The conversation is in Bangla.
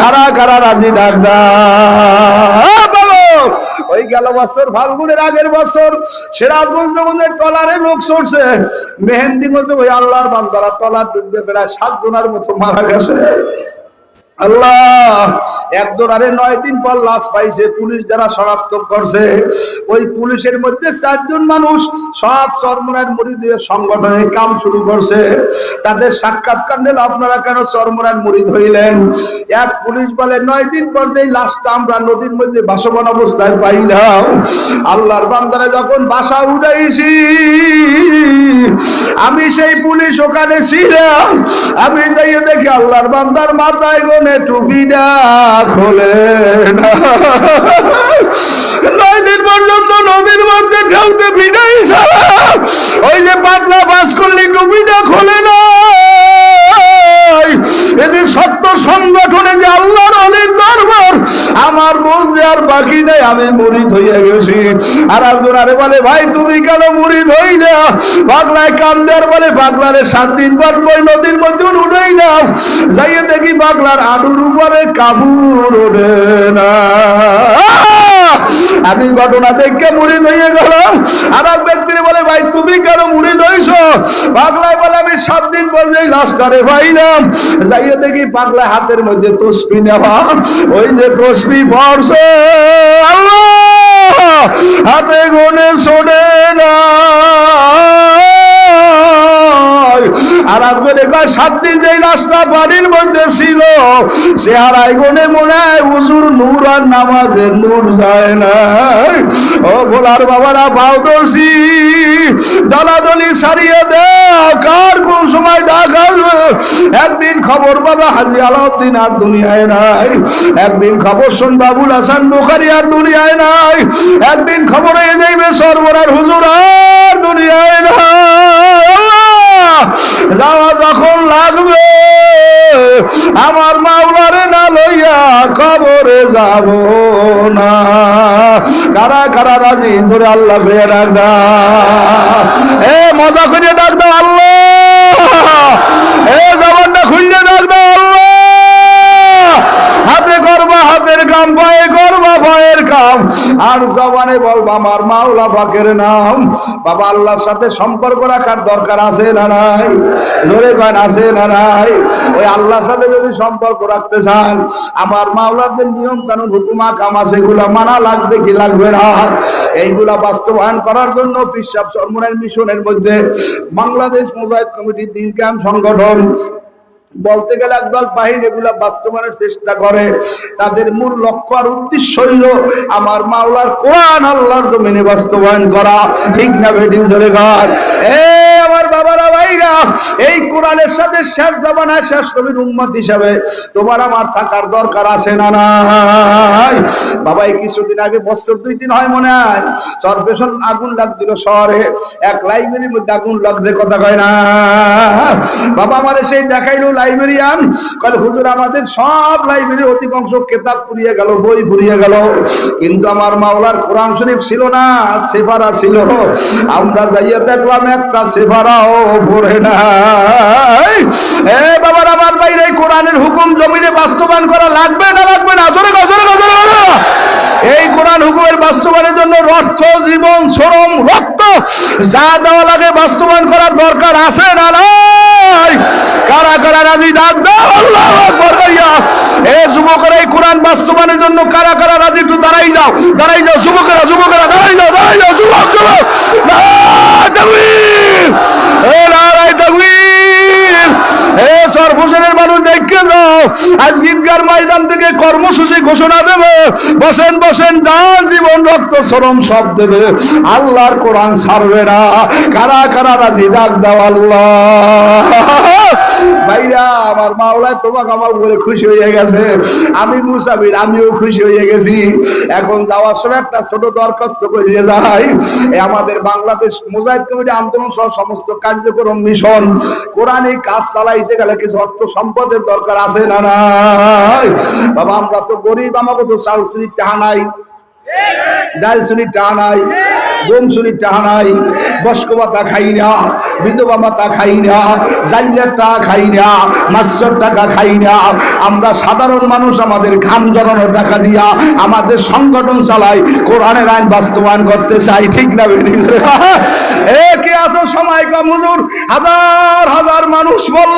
কারা কারা রাজি ডাকদা? ওই গেল বছর, ফাল্গুনের আগের বছর, সিরাজগঞ্জ টলারে লোক সরছে। মেহেন্দি মতো ওই আল্লাহর বান্দারা টলার ডুববে, প্রায় সাত জনের মতো মারা গেছে। আল্লাহ একজন আরে নয় দিন পর লাশ পাইছে, পুলিশ শনাক্ত করছে, ওই পুলিশের মধ্যে চারজন মানুষ সব কাম শুরু করছে। তাদের সাক্ষাৎকার আপনারা কেন চরমরার মুড়ি ধরিলেন? এক পুলিশ বলে, নয় দিন পর যেই লাশটা আমরা নদীর মধ্যে বাসবান অবস্থায় পাইলাম, আল্লাহর বান্দারা যখন বাসা উঠাইছি আমি সেই পুলিশ ওখানে ছিলাম। আমি যাইয়ে দেখি আল্লাহর বান্দার মাথায় গনে টুপিটা খোলে না। সত্য যে ধইয়া গেছি। আর বলে, ভাই, তুমি কেন মুড়ি ধই না? পাগলায় আর বলে, পাগলারে সাত দিন পর বই নদীর মধ্যে উঠেই না? যাইয়ে দেখি পাগলার আলুর উপরে কাবুর ওড়ে না। আমি ঘটনা দেখে মুড়ি ধইয়ে গেলাম। আর এক ব্যক্তির বলে, ভাই, তুমি কেন মুড়ি ধইছ? পাগলায় বলে, আমি সাত দিন পর যাই লাস্টারে পাইলাম। যাইয়ে দেখি পাগলায় হাতের মধ্যে তসবি নেওয়া। ওই যে তসবি পড়ছে। আল্লাহ! হাতে গুনে ছোটে না। কয় সাত দিন মধ্যে ছিল সে মনে হুজুর নূর আর নামাজের নূর যায় না ও বাবারা দলাদলি সারিয়ে দেও, কার কোন সময় ডাক আসবে? একদিন খবর বাবা হাজি আলাউদ্দিন আর দুনিয়ায় নাই। একদিন খবর শুন বাবুল হাসান বুখারি আর দুনিয়ায় নাই। একদিন খবর হয়ে যাইবে সর্বরার হুজুর লাগবে। আমার মাওলারে না লইয়া খবরে যাব না। কারা কারা রাজি? ধরে আল্লাহ ভেয়ে ডাক এ, মজা করে ডাক দাও, আল্লাহ এ জবানটা খুললে ডাক দাও আল্লাহ হাতে করবা হাতের কাম পায়ে করবা পায়ের কাম আর জবানে বলবা আমার মাওলা পাকের নাম। বাবা, আল্লাহর সাথে সম্পর্ক রাখার দরকার আছে না নাই? ধরে গান আছে না নাই? ওই আল্লাহর সাথে যদি সম্পর্ক রাখতে চান, আমার মাওলার যে নিয়ম কানুন হুকুমা কাম আছে, এগুলা মানা লাগবে কি লাগবে না? এইগুলা বাস্তবায়ন করার জন্য পিসাব সরমনের মিশনের মধ্যে বাংলাদেশ মোজাহিদ কমিটির দিন ক্যাম্প সংগঠন বলতে গেলে একদল বাহিনী এগুলা বাস্তবায়নের চেষ্টা করে। তাদের মূল লক্ষ্য আর উদ্দেশ্য হইল আমার মাওলার কোরআন আল্লাহর জমিনে বাস্তবায়ন করা। ঠিক না বেটি ধরে ঘর এ আমার বাবারা, ভাইরা, এই কোরআনের সাথে শেষ জমানায় শেষ নবীর উম্মত হিসাবে তোমার আমার থাকার দরকার আছে না নাই? বাবা, এই কিছুদিন আগে বছর দুই দিন হয় মনে হয়, সরবেশন আগুন লাগছিল শহরে। এক লাইব্রেরির মধ্যে আগুন লাগছে, কথা কয় না। বাবা, আমার সেই দেখাইলো লাইব্রেরিয়ান কলে হুজুর, আমাদের সব লাইব্রেরির অধিকাংশ কেতাব পুড়িয়ে গেল, বই পুড়িয়ে গেল। কিন্তু আমার মাওলার কোরআন শরীফ ছিল না, সেফারা ছিল। আমরা যাইয়া দেখলাম, একটা সেফারাও পড়ে না এ বাবার, আমার বাইরে কোরআনের হুকুম জমিনে বাস্তবায়ন করা লাগবে না লাগবে না? জোরে জোরে জোরে এই কোরআন হুকুমের বাস্তবায়নের জন্য রক্ত, জীবন, শ্রম, রক্ত যা দেওয়া লাগে বাস্তবায়ন করার দরকার আছে না নাই কারা কারা রাজি ডাক দাও আল্লাহু আকবার ভাইয়া এ যুবকেরা এই কোরআন বাস্তবায়নের জন্য কারা কারা রাজি দাঁড়াই যাও যুবকেরা যুবকেরা, দাঁড়াই যাও দাঁড়াই যাও, যুবক যুবক। মানুষ আজ ময়দান থেকে কর্মসূচি ঘোষণা দেবে। বসেন বসেন যান জীবন শ্রম সব দেবে। আল্লাহর কোরআন ছাড়বে না। কারা কারা রাজি? ডাক দাও আল্লাহ। ভাইরা, আমার মাওলায় তোমাকে আমার উপরে খুশি হয়ে গেছে। আমি মুসাফির আমিও খুশি হয়ে গেছি। এখন যাওয়ার সময় একটা ছোট দরখাস্ত করিয়ে যাই। আমাদের বাংলাদেশ মুজাহিদ কমিটি আন্দোলন সহ সমস্ত কার্যক্রম, মিশন কোরআনিক কাজ চালাইতে গেলে কিছু অর্থ সম্পদের দরকার আছে না নাই? বাবা, আমরা তো গরিব, আমাকে তো চাল শ্রী টাহা নাই। ডাল শ্রী টাহা নাই। চুরির নাই বস্ক ভাতা খাই না বিধবা ভাতা খাই না জাইলের টাকা খাই না মাস্টার টাকা খাই না আমরা সাধারণ মানুষ, আমাদের ঘাম জড়ানোর টাকা দিয়া আমাদের সংগঠন চালাই, কোরআনের আইন বাস্তবায়ন করতে চাই, ঠিক না এ, কে আছো সময় কম, হাজার? হাজার মানুষ বল